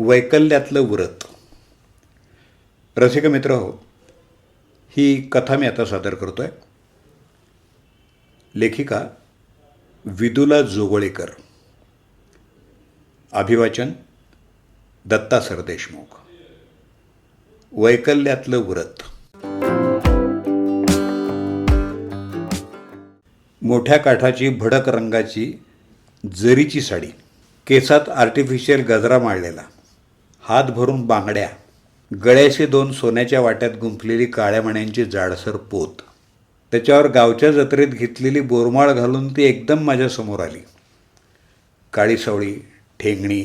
वैकल्यातलं व्रत. रसिक मित्र हो ही कथा मी आता सादर करतो आहे लेखिका विदुला जोगळेकर. अभिवाचन दत्ता सरदेशमुख वैकल्यातलं व्रत. मोठ्या काठाची भडक रंगाची जरीची साडी केसात आर्टिफिशियल गजरा माळलेला. हात भरून बांगड्या. गळ्याशी दोन सोन्याच्या वाट्यात गुंफलेली काळ्या मण्यांची जाडसर पोत. त्याच्यावर गावच्या जत्रेत घेतलेली बोरमाळ घालून ती एकदम माझ्यासमोर आली. काळी सावळी ठेंगणी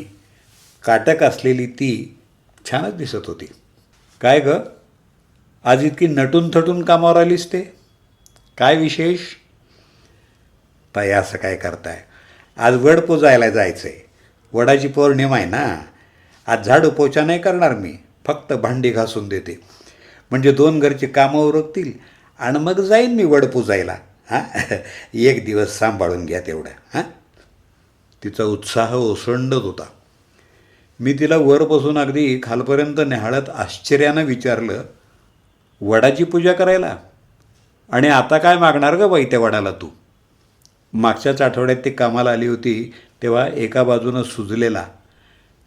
काटक असलेली ती छानच दिसत होती. काय ग? आज इतकी नटून थटून कामावर आलीस ते? काय विशेष? ताई असं काय करताय? आज वड पुजायला जायचं आहे वडाची पौर्णिमा आहे ना? आज झाडू पोछा नाही करणार मी. फक्त भांडी घासून देते. म्हणजे दोन घरची कामं उरकतील आणि मग जाईन मी वड पुजायला. हां? एक दिवस सांभाळून घ्या तेवढं हां? तिचा उत्साह ओसंडत होता. मी तिला वरपासून अगदी खालपर्यंत न्याहाळत आश्चर्यानं विचारलं वडाची पूजा करायला? आणि आता काय मागणार गं बाई त्या वडाला तू? मागच्याच आठवड्यात ती कामाला आली होती तेव्हा एका बाजूनं सुजलेला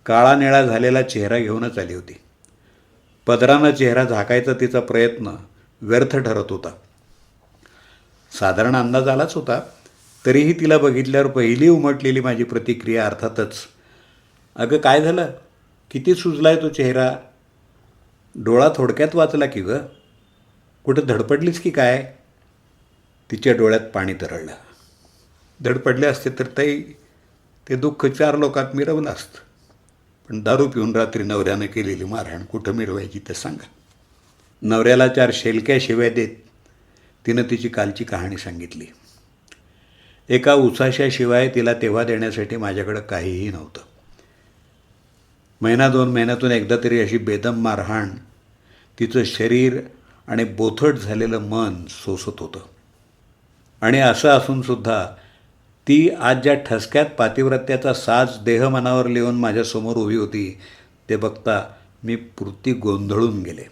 काळा निळा झालेला चेहरा घेऊनच आली होती. पदरानं चेहरा झाकायचा तिचा प्रयत्न व्यर्थ ठरत होता. साधारण अंदाज आलाच होता तरीही तिला बघितल्यावर पहिली उमटलेली माझी प्रतिक्रिया अर्थातच अगं काय झालं? किती सुजलाय तो चेहरा? डोळा थोडक्यात वाचला की ग? कुठं धडपडलीस की काय? तिच्या डोळ्यात पाणी तरळलं. धडपडले असते तर ताई ते दुःख चार लोकात मिरवलं असतं. पण दारू पिऊन रात्री नवऱ्यानं केलेली मारहाण कुठं मिळवायची ते सांगा. नवऱ्याला चार शेलक्या शिव्या देत तिनं तिची कालची कहाणी सांगितली. एका उसाशाशिवाय तिला तेव्हा देण्यासाठी माझ्याकडं काहीही नव्हतं. महिना दोन महिन्यातून एकदा तरी अशी बेदम मारहाण तिचं शरीर आणि बोथट झालेलं मन सोसत होतं. आणि असं असूनसुद्धा ती आज ज्या ठसक्यात पातिव्रत्याचा साज देह मनावर लिहून माझ्यासमोर उभी होती ते बघता मी पुरती गोंधळून गेले.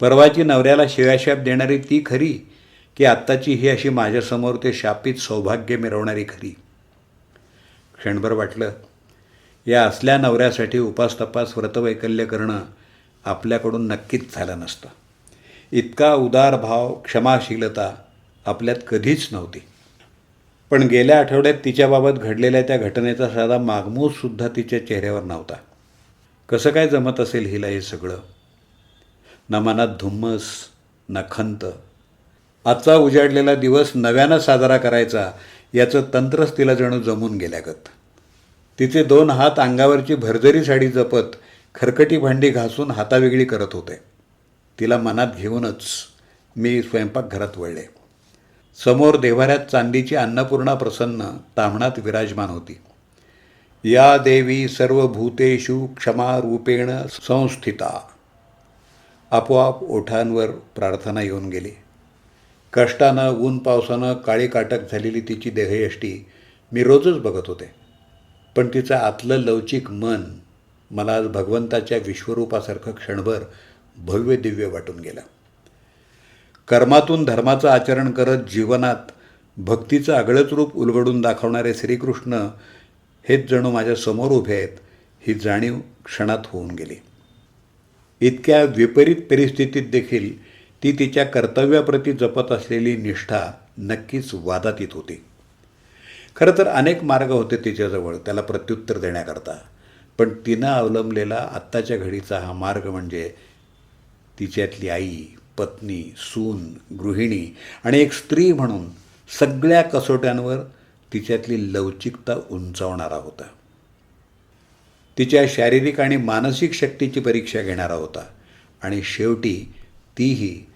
परवाची नवऱ्याला शिव्याशाप देणारी ती खरी की आत्ताची ही अशी माझ्यासमोर ते शापित सौभाग्य मिरवणारी खरी. क्षणभर वाटलं या असल्या नवऱ्यासाठी उपास तपास व्रतवैकल्य करणं आपल्याकडून नक्कीच झालं नसतं. इतका उदार भाव क्षमाशीलता आपल्यात कधीच नव्हती. पण गेल्या आठवड्यात तिच्याबाबत घडलेल्या त्या घटनेचा साधा मागमूससुद्धा तिच्या चेहऱ्यावर नव्हता. कसं काय जमत असेल हिला हे सगळं? ना मनात धुम्मस ना खंत. आजचा उजाडलेला दिवस नव्यानं साजरा करायचा याचं तंत्रच तिला जणू जमून गेल्यागत. तिचे दोन हात अंगावरची भरजरी साडी जपत खरकटी भांडी घासून हातावेगळी करत होते. तिला मनात घेऊनच मी स्वयंपाकघरात वळले. समोर देवाऱ्यात चांदीची अन्नपूर्णा प्रसन्न ताम्हणात विराजमान होती. या देवी सर्व भूतेषु क्षमारूपेण संस्थिता. आपोआप ओठांवर प्रार्थना येऊन गेली. कष्टानं ऊन पावसानं काळी काटक झालेली तिची देहयष्टी मी रोजच बघत होते. पण तिचं आतलं लवचिक मन मला आज भगवंताच्या विश्वरूपासारखं क्षणभर भव्य दिव्य वाटून गेलं. कर्मातून धर्माचं आचरण करत जीवनात भक्तीचं आगळंच रूप उलगडून दाखवणारे श्रीकृष्ण हेच जणू माझ्यासमोर उभे आहेत ही जाणीव क्षणात होऊन गेली. इतक्या विपरीत परिस्थितीत देखील ती तिच्या कर्तव्याप्रती जपत असलेली निष्ठा नक्कीच वादात येत होती. खरं तर अनेक मार्ग होते तिच्याजवळ त्याला प्रत्युत्तर देण्याकरता. पण तिनं अवलंबलेला आत्ताच्या घडीचा हा मार्ग म्हणजे तिच्यातली आई पत्नी सून गृहिणी आणि एक स्त्री म्हणून सगळ्या कसोट्यांवर तिच्यातली लवचिकता उंचावणारा होता. तिच्या शारीरिक आणि मानसिक शक्तीची परीक्षा घेणारा होता आणि शेवटी तीही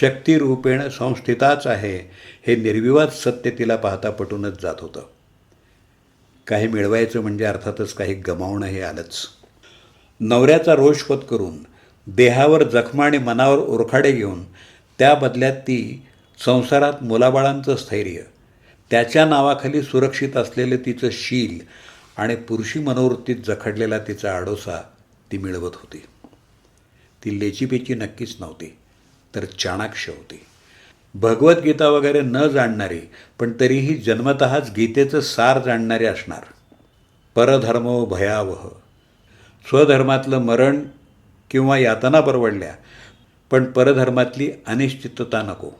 शक्तिरूपेण संस्थिताच आहे हे निर्विवाद सत्य तिला पाहता पटूनच जात होतं. काही मिळवायचं म्हणजे अर्थातच काही गमावणं हे आलंच. नवऱ्याचा रोषपत करून देहावर जखमा आणि मनावर ओरखाडे घेऊन त्या बदल्यात ती संसारात मुलाबाळांचं स्थैर्य त्याच्या नावाखाली सुरक्षित असलेलं तिचं शील आणि पुरुषी मनोवृत्तीत जखडलेला तिचा आडोसा ती मिळवत होती. ती लेचीपेची नक्कीच नव्हती तर चाणाक्ष होती. भगवद्गीता वगैरे न जाणणारी पण तरीही जन्मतःच गीतेचं सार जाणणारी असणार. परधर्मो भयावह. स्वधर्मातलं मरण किंवा यातना परवडल्या पण परधर्मातली अनिश्चितता नको.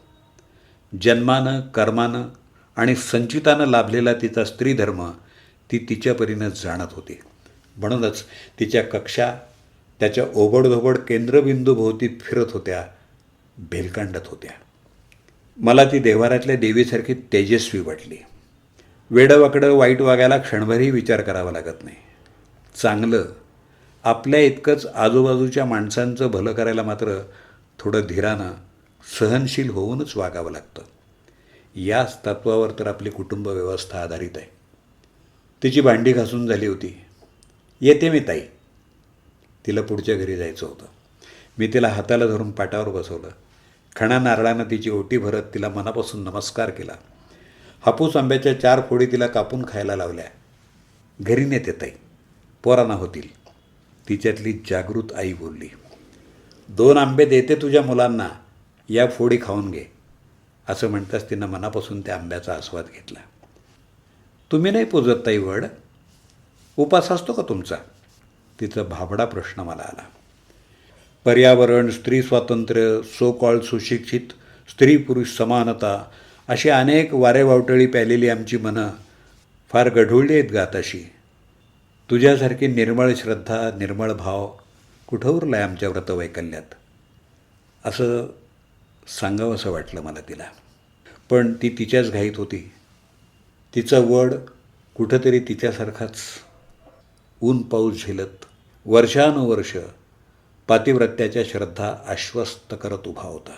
जन्मानं कर्मानं आणि संचितानं लाभलेला तिचा स्त्रीधर्म ती तिच्या परीनं जाणत होती. म्हणूनच तिच्या कक्षा त्याच्या ओबडधोबड केंद्रबिंदूभोवती फिरत होत्या भेलकांडत होत्या. मला ती देवारातल्या देवीसारखी तेजस्वी वाटली. वेडंवाकडं वाईट वागायला क्षणभरही विचार करावा लागत नाही. चांगलं आपल्या इतकंच आजूबाजूच्या माणसांचं भलं करायला मात्र थोडं धीरानं सहनशील होऊनच वागावं लागतं. याच तत्वावर तर आपली कुटुंब व्यवस्था आधारित आहे. तिची भांडी घासून झाली होती. येते मी ताई. तिला पुढच्या घरी जायचं होतं. मी तिला हाताला धरून पाटावर बसवलं. खणा नारळानं तिची ओटी भरत तिला मनापासून नमस्कार केला. हापूस आंब्याच्या चार फोडी तिला कापून खायला लावल्या. घरी नेते ताई. पोरांना होतील. तिच्यातली जागृत आई बोलली दोन आंबे देते तुझ्या मुलांना या फोडी खाऊन घे. असं म्हणताच तिनं मनापासून त्या आंब्याचा आस्वाद घेतला. तुम्ही नाही पूजत ताई वड? उपास असतो का तुमचा? तिचा भाबडा प्रश्न मला आला. पर्यावरण स्त्री स्वातंत्र्य सो कॉल सुशिक्षित स्त्री पुरुष समानता अशी अनेक वारेवावटळी प्यालेली आमची मनं फार गढुळली आहेत गाताशी तुझ्यासारखी निर्मळ श्रद्धा निर्मळ भाव कुठं उरला आहे आमच्या व्रतवैकल्यात? असं सांगावंसं वाटलं मला तिला. पण ती तिच्याच घाईत होती. तिचं वड कुठंतरी तिच्यासारखाच ऊन पाऊस झेलत वर्षानुवर्ष पातिव्रत्याच्या श्रद्धा आश्वस्त करत उभा होता.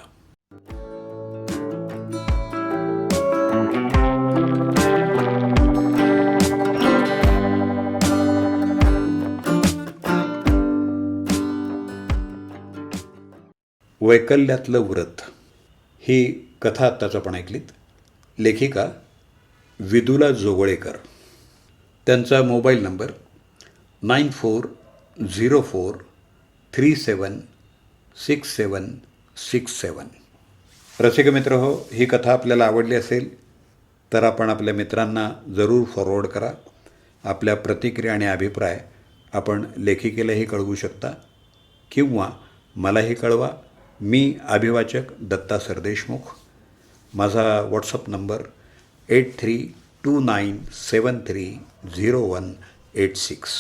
वैकल्यातलं व्रत. ही कथा आत्ताच आपण ऐकलीत. लेखिका विदुला जोगळेकर. त्यांचा mobile number nine four zero four three seven six seven six seven. रसिक मित्र हो ही कथा आपल्याला आवडली असेल तर आपण आपल्या मित्रांना जरूर फॉरवर्ड करा. आपल्या प्रतिक्रिया आणि अभिप्राय आपण लेखिकेलाही कळवू शकता किंवा मलाही कळवा. मी अभिवाचक दत्ता सरदेशमुख. माझा WhatsApp number eight three two nine seven three zero one eight six